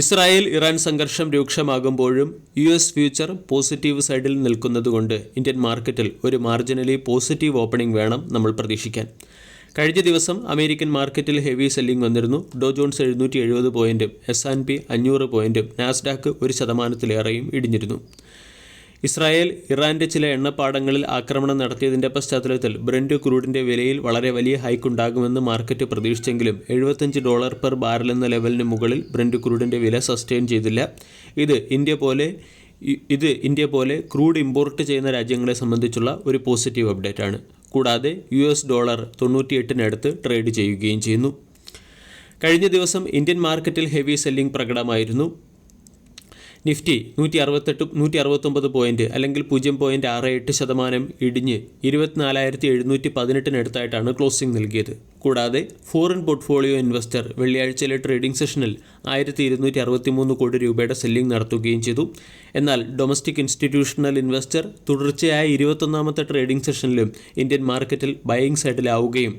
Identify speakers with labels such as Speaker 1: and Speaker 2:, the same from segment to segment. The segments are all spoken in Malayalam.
Speaker 1: ഇസ്രായേൽ ഇറാൻ സംഘർഷം രൂക്ഷമാകുമ്പോഴും യു എസ് ഫ്യൂച്ചർ പോസിറ്റീവ് സൈഡിൽ നിൽക്കുന്നതുകൊണ്ട് ഇന്ത്യൻ മാർക്കറ്റിൽ ഒരു മാർജിനലി പോസിറ്റീവ് ഓപ്പണിംഗ് വേണം നമ്മൾ പ്രതീക്ഷിക്കാൻ. കഴിഞ്ഞ ദിവസം അമേരിക്കൻ മാർക്കറ്റിൽ ഹെവി സെല്ലിംഗ് വന്നിരുന്നു. ഡോ ജോൺസ് എഴുന്നൂറ്റി എഴുപത് പോയിന്റും എസ് ആൻഡ് പി അഞ്ഞൂറ് പോയിന്റും നാസ്ഡാക്ക് ഒരു ശതമാനത്തിലേറെയും ഇടിഞ്ഞിരുന്നു. ഇസ്രായേൽ ഇറാന്റെ ചില എണ്ണപ്പാടങ്ങളിൽ ആക്രമണം നടത്തിയതിന്റെ പശ്ചാത്തലത്തിൽ ബ്രന്റ് ക്രൂഡിന്റെ വിലയിൽ വളരെ വലിയ ഹൈക്ക് ഉണ്ടാകുമെന്ന് മാർക്കറ്റ് പ്രതീക്ഷിച്ചെങ്കിലും എഴുപത്തഞ്ച് ഡോളർ പെർ ബാരൽ എന്ന ലെവലിന് മുകളിൽ ബ്രന്റ് ക്രൂഡിന്റെ വില സസ്റ്റെയിൻ ചെയ്തില്ല. ഇത് ഇന്ത്യ പോലെ ഇത് ഇന്ത്യ പോലെ ക്രൂഡ് ഇമ്പോർട്ട് ചെയ്യുന്ന രാജ്യങ്ങളെ സംബന്ധിച്ചുള്ള ഒരു പോസിറ്റീവ് അപ്ഡേറ്റ് ആണ്. കൂടാതെ യു എസ് ഡോളർ തൊണ്ണൂറ്റിയെട്ടിനടുത്ത് ട്രേഡ് ചെയ്യുകയും ചെയ്യുന്നു. കഴിഞ്ഞ ദിവസം ഇന്ത്യൻ മാർക്കറ്റിൽ ഹെവി സെല്ലിംഗ് പ്രകടമായിരുന്നു. നിഫ്റ്റി നൂറ്റി അറുപത്തെട്ട് നൂറ്റി അറുപത്തൊമ്പത് പോയിന്റ് അല്ലെങ്കിൽ പൂജ്യം പോയിന്റ് ആറ് എട്ട് ശതമാനം ഇടിഞ്ഞ് ഇരുപത്തിനാലായിരത്തി എഴുന്നൂറ്റി പതിനെട്ടിനടുത്തായിട്ടാണ് ക്ലോസിംഗ് നൽകിയത്. കൂടാതെ ഫോറിൻ പോർട്ട്ഫോളിയോ ഇൻവെസ്റ്റർ വെള്ളിയാഴ്ചയിലെ ട്രേഡിംഗ് സെഷനിൽ ആയിരത്തി ഇരുന്നൂറ്റി അറുപത്തി മൂന്ന് കോടി രൂപയുടെ സെല്ലിംഗ് നടത്തുകയും ചെയ്തു. എന്നാൽ ഡൊമസ്റ്റിക് ഇൻസ്റ്റിറ്റ്യൂഷണൽ ഇൻവെസ്റ്റർ തുടർച്ചയായ ഇരുപത്തൊന്നാമത്തെ ട്രേഡിംഗ് സെഷനിലും ഇന്ത്യൻ മാർക്കറ്റിൽ ബയിങ് സൈഡിലാവുകയും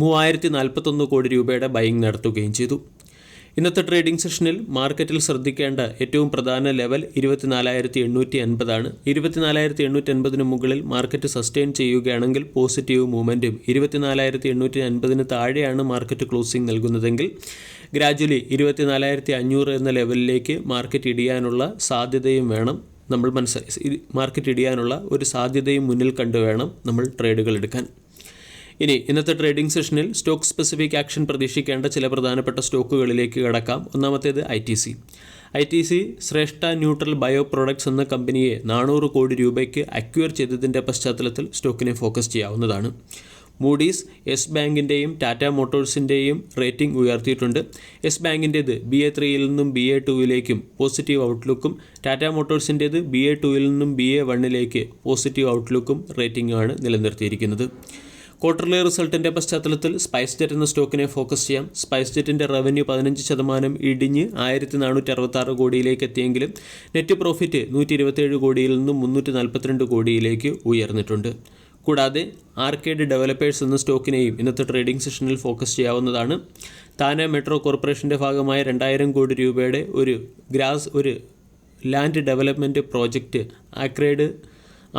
Speaker 1: മൂവായിരത്തി നാൽപ്പത്തൊന്ന് കോടി രൂപയുടെ ബൈയിങ് നടത്തുകയും ചെയ്തു. ഇന്നത്തെ ട്രേഡിംഗ് സെഷനിൽ മാർക്കറ്റിൽ ശ്രദ്ധിക്കേണ്ട ഏറ്റവും പ്രധാന ലെവൽ ഇരുപത്തിനാലായിരത്തി എണ്ണൂറ്റി അൻപതാണ് ഇരുപത്തിനാലായിരത്തി എണ്ണൂറ്റി അൻപതിന് മുകളിൽ മാർക്കറ്റ് സസ്റ്റെയിൻ ചെയ്യുകയാണെങ്കിൽ പോസിറ്റീവ് മൂവ്മെന്റും ഇരുപത്തിനാലായിരത്തി എണ്ണൂറ്റി അൻപതിന് താഴെയാണ് മാർക്കറ്റ് ക്ലോസിംഗ് നൽകുന്നതെങ്കിൽ ഗ്രാജ്വലി ഇരുപത്തിനാലായിരത്തി അഞ്ഞൂറ് എന്ന ലെവലിലേക്ക് മാർക്കറ്റ് ഇടിയാനുള്ള സാധ്യതയും വേണം. നമ്മൾ മനസ്സിലായി മാർക്കറ്റ് ഇടിയാനുള്ള ഒരു സാധ്യതയും മുന്നിൽ കണ്ടു വേണം നമ്മൾ ട്രേഡുകൾ എടുക്കാൻ. ഇനി ഇന്നത്തെ ട്രേഡിംഗ് സെഷനിൽ സ്റ്റോക്ക് സ്പെസിഫിക് ആക്ഷൻ പ്രതീക്ഷിക്കേണ്ട ചില പ്രധാനപ്പെട്ട സ്റ്റോക്കുകളിലേക്ക് കടക്കാം. ഒന്നാമത്തേത് I T C I T C Sresta neutral bio products എന്ന കമ്പനിയെ നാനൂറ് കോടി രൂപയ്ക്ക് അക്വയർ ചെയ്തതിന്റെ പശ്ചാത്തലത്തിൽ സ്റ്റോക്കിനെ ഫോക്കസ് ചെയ്യാവുന്നതാണ്. മൂഡീസ് യെസ് ബാങ്കിന്റെയും ടാറ്റ മോട്ടോഴ്സിന്റെയും റേറ്റിംഗ് ഉയർത്തിയിട്ടുണ്ട്. യെസ് ബാങ്കിന്റേത് ബി എ ത്രീയിൽ നിന്നും ബി എ ടൂവിലേക്കും പോസിറ്റീവ് ഔട്ട്ലുക്കും ടാറ്റ മോട്ടോഴ്സിന്റേത് ബി എ ടൂവിൽ നിന്നും ബി എ വണ്ണിലേക്ക് പോസിറ്റീവ് ഔട്ട്ലുക്കും റേറ്റിംഗുമാണ് നിലനിർത്തിയിരിക്കുന്നത്. ക്വാർട്ടർലി റിസൾട്ടിന്റെ പശ്ചാത്തലത്തിൽ സ്പൈസ് ജെറ്റ് എന്ന സ്റ്റോക്കിനെ ഫോക്കസ് ചെയ്യാം. സ്പൈസ് ജെറ്റിന്റെ റവന്യൂ പതിനഞ്ച് ശതമാനം ഇടിഞ്ഞ് ആയിരത്തി നാനൂറ്റി അറുപത്തി ആറ് കോടിയിലേക്ക് എത്തിയെങ്കിലും നെറ്റ് പ്രോഫിറ്റ് നൂറ്റി ഇരുപത്തേഴ് കോടിയിൽ നിന്നും മുന്നൂറ്റി നാൽപ്പത്തിരണ്ട് കോടിയിലേക്ക് ഉയർന്നിട്ടുണ്ട്. കൂടാതെ ആർക്കേഡ് ഡെവലപ്പേഴ്സ് എന്ന സ്റ്റോക്കിനെയും ഇന്നത്തെ ട്രേഡിംഗ് സെഷനിൽ ഫോക്കസ് ചെയ്യാവുന്നതാണ്. താനെ മെട്രോ കോർപ്പറേഷന്റെ ഭാഗമായ രണ്ടായിരം കോടി രൂപയുടെ ഒരു ഗ്രാസ് ഒരു ലാൻഡ് ഡെവലപ്മെന്റ് പ്രോജക്റ്റ് ആക്രേഡ്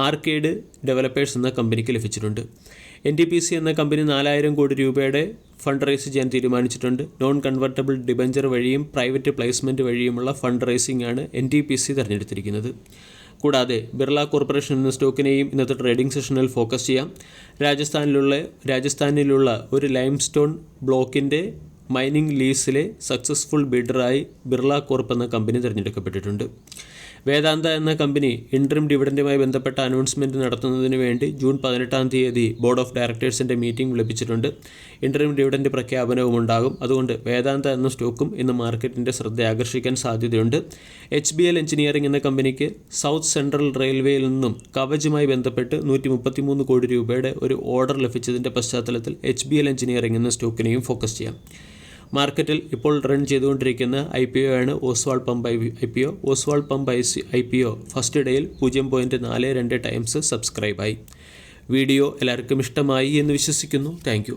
Speaker 1: ആർക്കേഡ് ഡെവലപ്പേഴ്സ് എന്ന കമ്പനിക്ക് ലഭിച്ചിട്ടുണ്ട്. എൻ ടി പി സി എന്ന കമ്പനി നാലായിരം കോടി രൂപയുടെ ഫണ്ട് റൈസ് ചെയ്യാൻ തീരുമാനിച്ചിട്ടുണ്ട്. നോൺ കൺവെർട്ടബിൾ ഡിബഞ്ചർ വഴിയും പ്രൈവറ്റ് പ്ലേസ്മെന്റ് വഴിയുമുള്ള ഫണ്ട് റൈസിംഗ് ആണ് എൻ ടി പി സി തിരഞ്ഞെടുത്തിരിക്കുന്നത്. കൂടാതെ ബിർള കോർപ്പറേഷൻ എന്ന സ്റ്റോക്കിനെയും ഇന്നത്തെ ട്രേഡിംഗ് സെഷനിൽ ഫോക്കസ് ചെയ്യാം. രാജസ്ഥാനിലുള്ള രാജസ്ഥാനിലുള്ള ഒരു ലൈം സ്റ്റോൺ ബ്ലോക്കിന്റെ മൈനിങ് ലീസിലെ സക്സസ്ഫുൾ ബിഡറായി ബിർള കോർപ്പ് എന്ന കമ്പനി തിരഞ്ഞെടുക്കപ്പെട്ടിട്ടുണ്ട്. വേദാന്ത എന്ന കമ്പനി ഇൻട്രീം ഡിവിഡന്റുമായി ബന്ധപ്പെട്ട അനൗൺസ്മെന്റ് നടത്തുന്നതിന് വേണ്ടി ജൂൺ പതിനെട്ടാം തീയതി ബോർഡ് ഓഫ് ഡയറക്ടേഴ്സിന്റെ മീറ്റിംഗ് വിളിപ്പിച്ചിട്ടുണ്ട്. ഇൻട്രീം ഡിവിഡന്റ് പ്രഖ്യാപനവും ഉണ്ടാകും. അതുകൊണ്ട് വേദാന്ത എന്ന സ്റ്റോക്കും ഇന്ന് മാർക്കറ്റിന്റെ ശ്രദ്ധ ആകർഷിക്കാൻ സാധ്യതയുണ്ട്. എച്ച് ബി എൽ എഞ്ചിനീയറിംഗ് എന്ന കമ്പനിക്ക് സൗത്ത് സെൻട്രൽ റെയിൽവേയിൽ നിന്നും കവചുമായി ബന്ധപ്പെട്ട് നൂറ്റി മുപ്പത്തിമൂന്ന് കോടി രൂപയുടെ ഒരു ഓർഡർ ലഭിച്ചതിന്റെ പശ്ചാത്തലത്തിൽ എച്ച് ബി എൽ എഞ്ചിനീയറിംഗ് എന്ന സ്റ്റോക്കിനെയും ഫോക്കസ് ചെയ്യാം. മാർക്കറ്റിൽ ഇപ്പോൾ റൺ ചെയ്തുകൊണ്ടിരിക്കുന്ന ഐ പി ഒ ആണ് Oswal pump I P O. Oswal pump I C I P O first ഡേയിൽ പൂജ്യം പോയിന്റ് നാല് രണ്ട് ടൈംസ് സബ്സ്ക്രൈബായി. വീഡിയോ എല്ലാവർക്കും ഇഷ്ടമായി എന്ന് വിശ്വസിക്കുന്നു. താങ്ക്